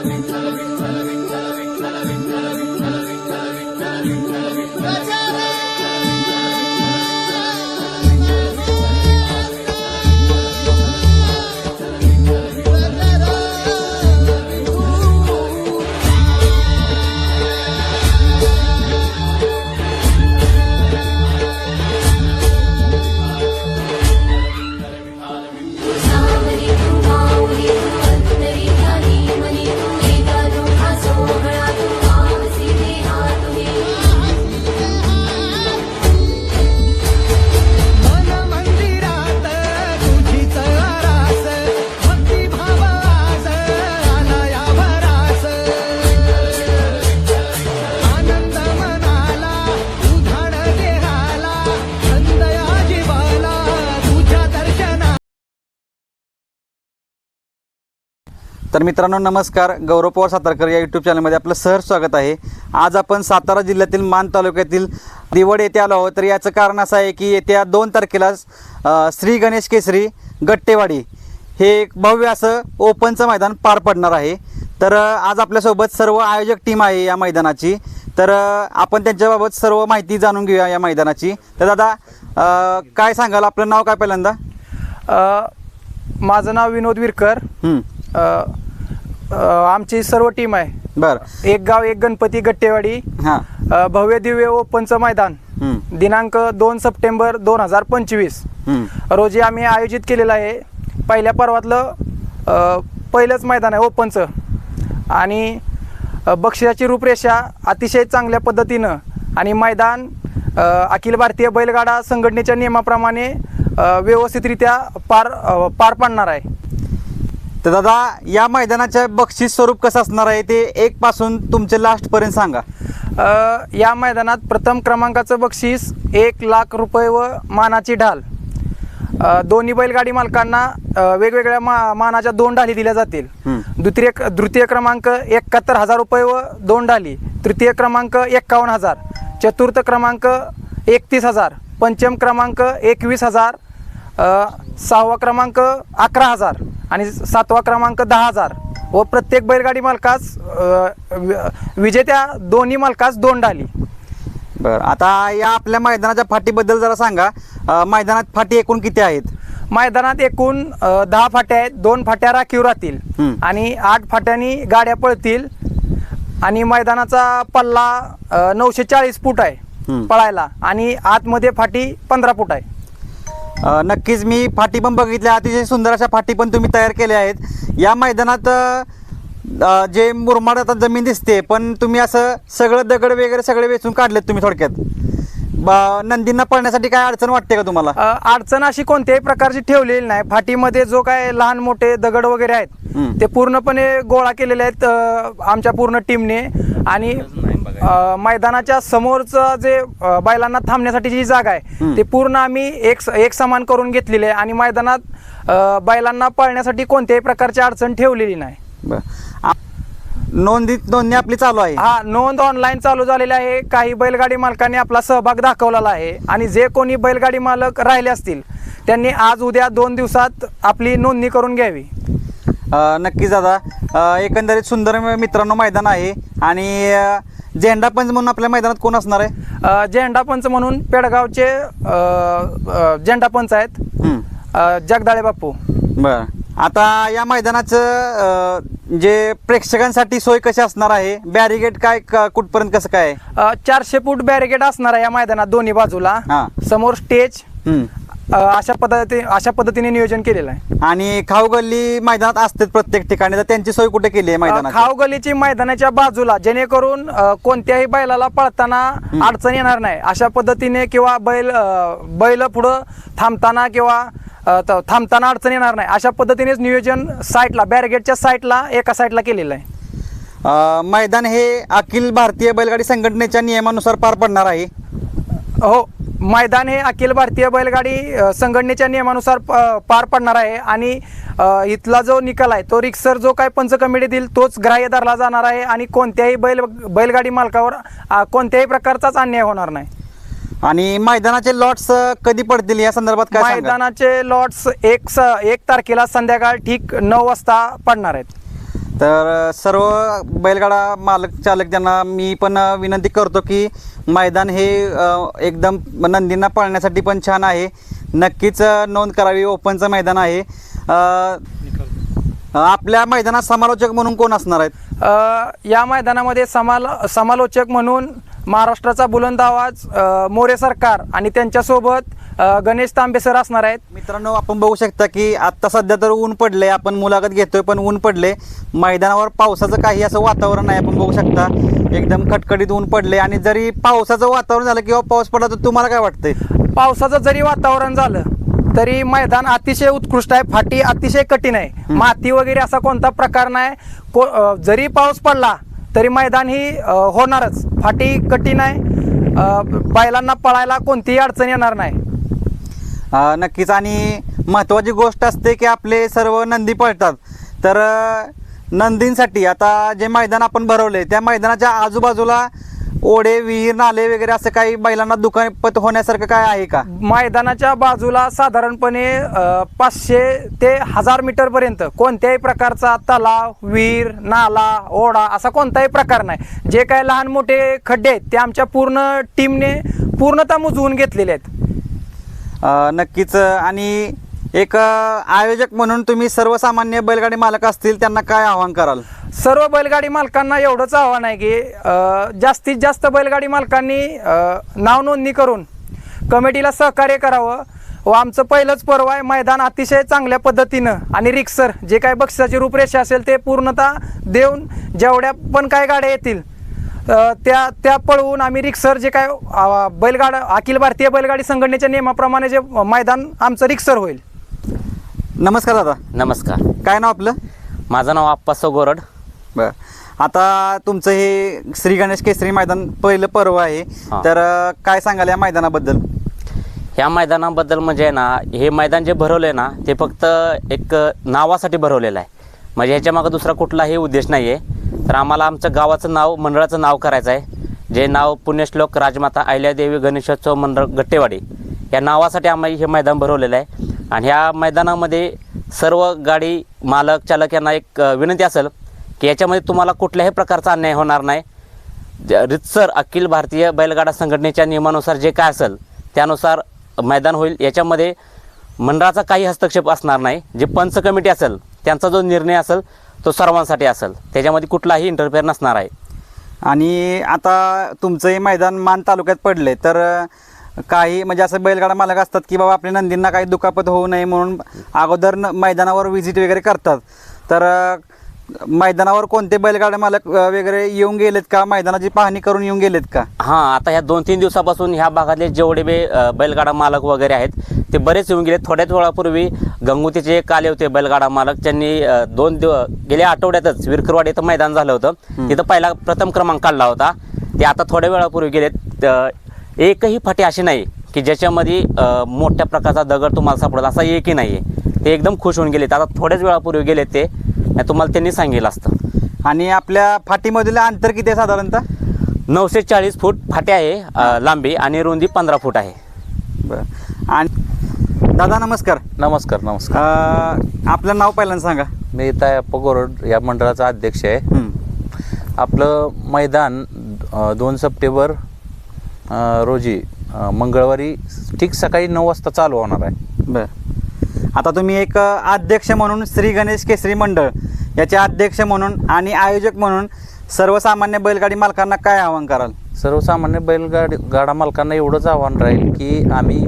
Salam, Salam, Salam, तर मित्रांनो नमस्कार. गौरव पवार सातारकर या यूट्यूब चॅनलमध्ये आपलं सहर्ष स्वागत आहे. आज आपण सातारा जिल्ह्यातील मान तालुक्यातील दिवड येथे आलो आहोत. तर याचं कारण असं आहे की येत्या दोन तारखेला श्री गणेश केसरी गट्टेवाडी हे एक भव्य असं ओपनचं मैदान पार पडणार आहे. तर आज आपल्यासोबत सर्व आयोजक टीम आहे या मैदानाची. तर आपण त्यांच्याबाबत सर्व माहिती जाणून घेऊया या मैदानाची. तर दादा काय सांगाल? आपलं नाव काय पहिल्यांदा? माझं नाव विनोद विरकर. आमची सर्व टीम आहे. बरं. एक गाव एक गणपती गट्टेवाडी हां. अ, भव्य दिव्य ओपनचं मैदान. दिनांक दोन सप्टेंबर दोन हजार पंचवीस. रोजी आम्ही आयोजित केलेलं आहे. पहिल्या पर्वातलं अ, पहिलंच मैदान आहे ओपनचं. आणि अ, बक्षिसाची रूपरेषा अतिशय चांगल्या पद्धतीनं आणि मैदान अ, अखिल भारतीय बैलगाडा संघटनेच्या नियमाप्रमाणे अ, व्यवस्थितरित्या पार अ, पार पाडणार आहे. तर दादा या मैदानाच्या बक्षीस स्वरूप कसं असणार आहे ते एक पासून तुमचे लास्ट पर्यंत सांगा. अ, या मैदानात प्रथम क्रमांकाचं बक्षीस एक लाख रुपये व मानाची ढाल. अ, दोन्ही बैलगाडी मालकांना अ, वेगवेगळ्या मा मानाच्या दोन ढाली दिल्या जातील. हं. द्वितीय द्वितीय क्रमांक एकाहत्तर हजार रुपये व दोन ढाली. तृतीय क्रमांक एक्कावन्न हजार. चतुर्थ क्रमांक एकतीस हजार. पंचम क्रमांक एकवीस हजार. सहावा क्रमांक अकरा हजार आणि सातवा क्रमांक दहा हजार. व प्रत्येक बैलगाडी मालकास विजेत्या दोन्ही मालकास दोन डाली. बरं आता या आपल्या मैदानाच्या फाटीबद्दल जरा सांगा. अं, मैदानात फाटी एकूण किती आहेत? मैदानात एकूण अ, दहा फाट्या आहेत दोन फाट्या राखीव राहतील. आणि आठ फाट्यांनी गाड्या पळतील आणि मैदानाचा पल्ला नऊशे चाळीस फूट आहे. पळायला आणि आतमध्ये फाटी पंधरा फूट आहे. अं, नक्कीच मी फाटी पण बघितल्या. अतिशय सुंदर अशा फाटी पण तुम्ही तयार केल्या आहेत. या मैदानात अं, जे मुरमाड आता जमीन दिसते पण तुम्ही असं सगळं दगड वगैरे सगळे वेचून काढलेत तुम्ही थोडक्यात. ब- नंदींना पळण्यासाठी काय अडचण वाटते का तुम्हाला? अ, अडचण अशी कोणत्याही प्रकारची ठेवलेली नाही. फाटीमध्ये जो काय लहान मोठे दगड वगैरे आहेत. ते पूर्णपणे गोळा केलेले आहेत अ, आमच्या पूर्ण टीमने. आणि अ, मैदानाच्या समोरचं जे अ, बैलांना थांबण्यासाठी जी जागा आहे. ते पूर्ण आम्ही एक एक समान करून घेतलेली आहे आणि मैदानात अ, बैलांना पळण्यासाठी कोणत्याही प्रकारची अडचण ठेवलेली नाही. बरं. आ- नोंदी नोंदणी आपली चालू आहे. हा नोंद ऑनलाईन चालू झालेली आहे. काही बैलगाडी मालकांनी आपला सहभाग दाखवलेला आहे आणि जे कोणी बैलगाडी मालक राहिले असतील त्यांनी आज उद्या दोन दिवसात आपली नोंदणी करून घ्यावी. अ, नक्कीच दादा. अ, एकंदरीत सुंदर मित्रांनो मैदान आहे आणि अ, झेंडा पंच म्हणून आपल्या मैदानात कोण असणार आहे अ, झेंडा पंच म्हणून पेडगावचे अ, अ, झेंडा पंच आहेत. अ, जगदाळे बापू बरं आता या मैदानाचं अ, जे प्रेक्षकांसाठी सोय कशी असणार आहे बॅरिगेट काय क- कुठपर्यंत कसं काय आहे? अ, चारशे फूट बॅरिकेड असणार आहे या मैदानात दोन्ही बाजूला हा. समोर स्टेज. अ, अशा पद्धती अशा पद्धतीने नियोजन केलेलं आहे. आणि खाऊ गल्ली मैदानात असते प्रत्येक ठिकाणी. तर त्यांची सोय कुठे केली आहे मैदानात खाव गलीची मैदानाच्या बाजूला जेणेकरून अ, कोणत्याही बैलाला पळताना अडचण येणार नाही. अशा पद्धतीने किंवा बैल अ, बैल पुढं थांबताना किंवा अ, त- थांबताना अडचण येणार नाही. अशा पद्धतीनेच नियोजन साईडला बॅरिगेटच्या साईडला एका साईडला केलेलं आहे. मैदान हे अखिल भारतीय बैलगाडी संघटनेच्या नियमानुसार पार पडणार आहे. हो. मैदान हे अखिल भारतीय बैलगाडी संघटनेच्या नियमानुसार पार पडणार आहे आणि इथला जो निकाल आहे तो रिक्सर जो काय पंच कमिटी देईल तोच ग्राह्य धरला जाणार आहे आणि कोणत्याही बैल बैलगाडी मालकावर कोणत्याही प्रकारचाच अन्याय होणार नाही. आणि मैदानाचे लॉट्स कधी पडतील? या संदर्भात काय? मैदानाचे लॉट्स एक स एक तारखेला संध्याकाळ ठीक नऊ वाजता पडणार आहेत. तर सर्व बैलगाडा मालक चालक ज्यांना मी पण विनंती करतो की मैदान हे एकदम नंदींना पाळण्यासाठी पण छान आहे. नक्कीच नोंद करावी. ओपनचं मैदान आहे. आपल्या मैदानात समालोचक म्हणून कोण असणार आहेत? या मैदानामध्ये समाल समालोचक म्हणून महाराष्ट्राचा बुलंद आवाज मोरे सरकार आणि त्यांच्यासोबत गणेश तांबे सर असणार आहेत. मित्रांनो आपण बघू शकता की आत्ता सध्या तर ऊन पडले आपण मुलाखत घेतोय पण ऊन पडले मैदानावर पावसाचं काही असं वातावरण नाही आपण बघू शकता. एकदम खटखटीत ऊन पडले आणि जरी पावसाचं वातावरण झालं किंवा पाऊस पडला तर तुम्हाला काय वाटतंय? पावसाचं जरी वातावरण झालं तरी मैदान अतिशय उत्कृष्ट आहे. फाटी अतिशय कठीण आहे. माती वगैरे असा कोणता प्रकार नाही. को जरी पाऊस पडला तरी मैदान ही होणारच. फाटी कठीण आहे. बैलांना पळायला कोणतीही अडचण येणार नाही. नक्कीच. आणि महत्त्वाची गोष्ट असते की आपले सर्व नंदी पळतात. तर नंदींसाठी आता जे मैदान आपण भरवले त्या मैदानाच्या आजूबाजूला ओढे विहीर नाले वगैरे असं काही बैलांना दुखापत होण्यासारखं काय आहे का? मैदानाच्या बाजूला साधारणपणे अ, पाचशे ते हजार मीटर पर्यंत कोणत्याही प्रकारचा तलाव विहीर नाला ओढा असा कोणताही प्रकार नाही. जे काही लहान मोठे खड्डे आहेत ते आमच्या पूर्ण टीमने पूर्णतः मुजवून घेतलेले आहेत. अ, नक्कीच. अ, आणि एक अ, आयोजक म्हणून तुम्ही सर्वसामान्य बैलगाडी मालक असतील त्यांना काय आवाहन कराल? सर्व बैलगाडी मालकांना एवढंच आव्हान आहे की अ, जास्तीत जास्त बैलगाडी मालकांनी नाव नोंदणी करून कमिटीला सहकार्य करावं. व आमचं पहिलंच पर्व आहे मैदान अतिशय चांगल्या पद्धतीनं आणि रिक्सर जे काय बक्षिसाची रूपरेषा असेल ते पूर्णतः देऊन जेवढ्या पण काय गाड्या येतील त्या त्या पळवून आम्ही रिक्सर जे काय बैलगाडा अखिल भारतीय बैलगाडी संघटनेच्या नियमाप्रमाणे जे मैदान आमचं रिक्सर होईल. नमस्कार दादा. नमस्कार. काय नाव आपलं? माझं नाव आप्पा गोरड. बर. आता तुमचं हे श्री गणेश केसरी मैदान पहिलं पर्व आहे. हा. तर अ, काय सांगाल या मैदानाबद्दल? ह्या मैदानाबद्दल म्हणजे आहे ना हे मैदान जे भरवलं आहे ना ते फक्त एक नावासाठी भरवलेलं आहे. म्हणजे ह्याच्या मागं दुसरा कुठलाही उद्देश नाही आहे तर आम्हाला आमचं गावाचं नाव मंडळाचं नाव करायचं आहे जे नाव पुण्यश्लोक राजमाता अहिल्यादेवी गणेशोत्सव मंडळ गट्टेवाडी या नावासाठी आम्ही हे मैदान भरवलेलं आहे. आणि ह्या मैदानामध्ये सर्व गाडी मालक चालक यांना एक अ, विनंती असेल की याच्यामध्ये तुम्हाला कुठल्याही प्रकारचा अन्याय होणार नाही. ज- रितसर अखिल भारतीय बैलगाडा संघटनेच्या नियमानुसार जे काय असेल त्यानुसार मैदान होईल. याच्यामध्ये मंडळाचा काही हस्तक्षेप असणार नाही. जे पंच कमिटी असेल त्यांचा जो निर्णय असेल तो सर्वांसाठी असेल. त्याच्यामध्ये कुठलाही इंटरफेअर नसणार आहे. आणि आता तुमचं हे मैदान मान तालुक्यात पडले तर काही म्हणजे असं बैलगाडा मालक असतात की बाबा आपल्या नंदींना काही दुखापत होऊ नये म्हणून अगोदर न- मैदानावर व्हिजिट वगैरे करतात. तर मैदानावर कोणते बैलगाडा मालक अ, वगैरे येऊन गेलेत का? मैदानाची पाहणी करून येऊन गेलेत का? हां आता ह्या दोन तीन दिवसापासून ह्या भागातले जेवढे बे अ, बैलगाडा मालक वगैरे आहेत ते बरेच येऊन गेले थोड्याच वेळापूर्वी गंगोतीचे एक आले होते बैलगाडा मालक. त्यांनी अ, दोन दिव गेल्या आठवड्यातच विरकरवाडी इथं मैदान झालं होतं. तिथं पहिला प्रथम क्रमांक काढला होता. ते आता थोड्या वेळापूर्वी गेलेत. अ, एकही फाटी अशी नाही की ज्याच्यामध्ये अ, मोठ्या प्रकारचा दगड तुम्हाला सापडत असा एकही नाही आहे ते एकदम खुश होऊन गेलेत. आता थोड्याच वेळापूर्वी गेलेत ते. नाही तुम्हाला त्यांनी सांगितलं असतं. आणि आपल्या फाटीमधील अंतर किती आहे साधारणतः? नऊशे चाळीस फूट फाटे आहे अ, लांबी आणि रुंदी पंधरा फूट आहे. बरं. आणि दादा नमस्कार. नमस्कार नमस्कार. अ, आपलं नाव पहिल्यांदा सांगा. मी तायप्पा गोरड या मंडळाचा अध्यक्ष आहे. हं. आपलं मैदान अ, दोन सप्टेंबर अ, रोजी अ, मंगळवारी ठीक सकाळी नऊ वाजता चालू होणार आहे. बर. आता तुम्ही एक अ, अध्यक्ष म्हणून श्री गणेश केसरी मंडळ याचे अध्यक्ष म्हणून आणि आयोजक म्हणून सर्वसामान्य बैलगाडी मालकांना काय आवाहन कराल? सर्वसामान्य बैलगाडी गाडा मालकांना एवढंच आव्हान राहील की आम्ही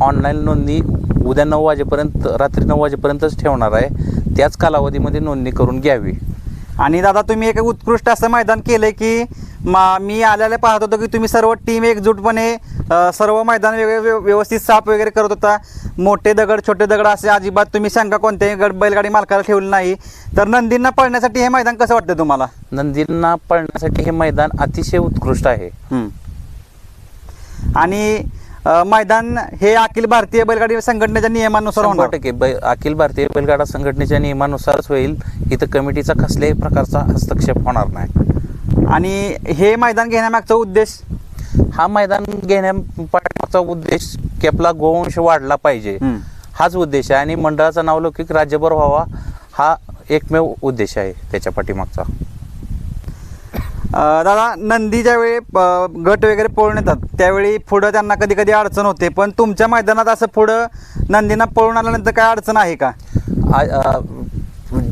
ऑनलाईन नोंदणी उद्या नऊ वाजेपर्यंत रात्री नऊ वाजेपर्यंतच ठेवणार आहे. त्याच कालावधीमध्ये नोंदणी करून घ्यावी. आणि दादा तुम्ही एक उत्कृष्ट असं मैदान केलंय की मा मी आल्याला पाहत होतो की तुम्ही सर्व टीम एकजूटपणे सर्व मैदान वेगळे व्यव- व्यवस्थित साफ वगैरे करत होता. मोठे दगड छोटे दगड असे अजिबात तुम्ही शंका कोणत्याही गड बैलगाडी मालकाला ठेवली नाही. तर नंदींना पळण्यासाठी हे मैदान कसं वाटतं तुम्हाला? नंदींना पळण्यासाठी हे मैदान अतिशय उत्कृष्ट आहे. आणि मैदान हे अखिल भारतीय बैलगाडी संघटनेच्या नियमानुसार होणार. टक्के बै अखिल भारतीय बैलगाडा संघटनेच्या नियमानुसारच होईल. इथं कमिटीचा कसल्याही प्रकारचा हस्तक्षेप होणार नाही. आणि हे मैदान घेण्यामागचा उद्देश? हा मैदान घेण्यापाठीमागचा उद्देश की आपला गोवंश वाढला पाहिजे. हाच उद्देश आहे. आणि मंडळाचा नावलौकिक राज्यभर व्हावा हा एकमेव उद्देश आहे त्याच्या पाठीमागचा. दादा नंदी ज्यावेळी गट वगैरे पळून येतात त्यावेळी पुढं त्यांना कधी कधी अडचण होते. पण तुमच्या मैदानात असं पुढं नंदींना पळून आल्यानंतर काय अडचण आहे का?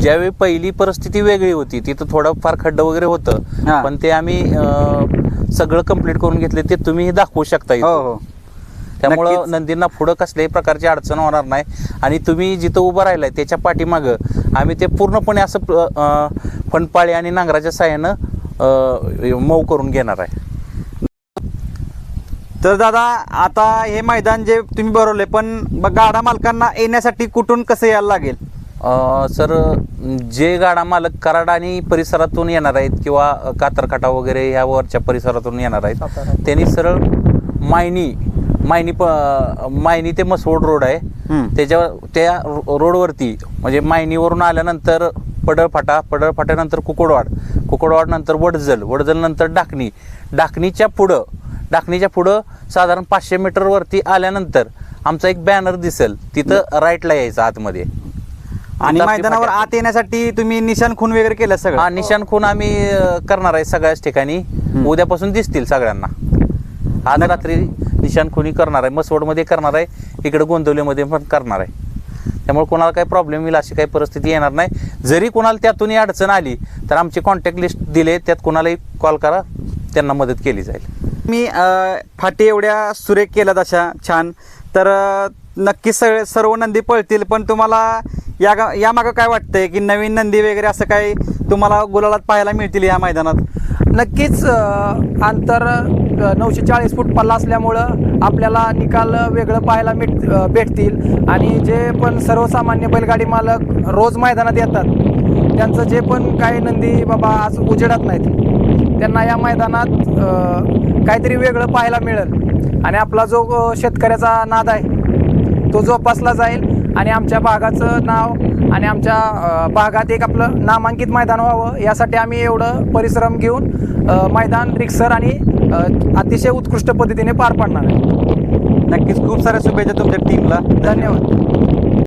ज्यावेळी पहिली परिस्थिती वेगळी होती तिथं थोडंफार खड्डं वगैरे हा. होतं पण ते आम्ही अं, सगळं कंप्लीट करून घेतले ते तुम्ही दाखवू शकता हो इथं. हो त्यामुळं नक्कीच. नंदींना पुढं कसल्याही प्रकारची अडचण होणार नाही आणि तुम्ही जिथं उभं राहिलाय त्याच्या पाठीमागं आम्ही ते पूर्णपणे असं अं, फणपाळी आणि नांगराच्या साह्यानं अं, मऊ करून घेणार आहे तर दादा आता हे मैदान जे तुम्ही भरवले पण ब- गाडा मालकांना येण्यासाठी कुठून कसं यायला लागेल सर जे गाडा मालक कराड आणि परिसरातून येणार आहेत किंवा कातरखाटा वगैरे ह्या वरच्या परिसरातून येणार आहेत. त्यांनी सरळ मायनी मायनी प मायनी ते मसवड रोड आहे. त्याच्या त्या रोडवरती म्हणजे मायनीवरून आल्यानंतर पडळफाटा पडळफाट्यानंतर कुकडवाड कुकडवाड नंतर वडजल वडजल नंतर डाकणी. डाकणीच्या पुढं डाकणीच्या पुढं साधारण पाचशे मीटरवरती आल्यानंतर आमचा एक बॅनर दिसेल. तिथं राईटला यायचं आतमध्ये. आणि मैदानावर फाटी आत येण्यासाठी तुम्ही निशाण खून वगैरे केलं हा सगळं निशाण खून आम्ही अ, करणार आहे सगळ्याच ठिकाणी. उद्यापासून दिसतील सगळ्यांना. आज रात्री निशाण खुनी करणार आहे. मसवडमध्ये करणार आहे. इकडे गोंदवलीमध्ये पण करणार आहे. त्यामुळे कोणाला काही प्रॉब्लेम येईल अशी काही परिस्थिती येणार नाही. जरी कोणाला त्यातूनही अडचण आली तर आमची कॉन्टॅक्ट लिस्ट दिले त्यात कोणालाही कॉल करा. त्यांना मदत केली जाईल. मी अ, फाटी एवढ्या सुरेख केल्यात अशा छान. तर अ, नक्कीच सगळे सर्व नंदी पळतील पण तुम्हाला या गा यामागं काय वाटतंय की नवीन नंदी वगैरे असं काही तुम्हाला गुलालात पाहायला मिळतील या मैदानात? नक्कीच अंतर नऊशे चाळीस फूट पल्ला असल्यामुळं आपल्याला निकाल वेगळं पाहायला मिट भेटतील. आणि जे पण सर्वसामान्य बैलगाडी मालक रोज मैदानात येतात त्यांचं जे पण काही नंदी बाबा आज उजेडत नाहीत त्यांना या मैदानात काहीतरी वेगळं पाहायला मिळेल. आणि आपला जो शेतकऱ्याचा नाद आहे तो जोपासला जाईल. आणि आमच्या भागाचं नाव आणि आमच्या भागात एक आपलं नामांकित मैदान व्हावं यासाठी आम्ही एवढं परिश्रम घेऊन मैदान रिक्सर आणि अतिशय उत्कृष्ट पद्धतीने पार पाडणार आहे. नक्कीच. खूप साऱ्या शुभेच्छा तुमच्या टीमला धन्यवाद.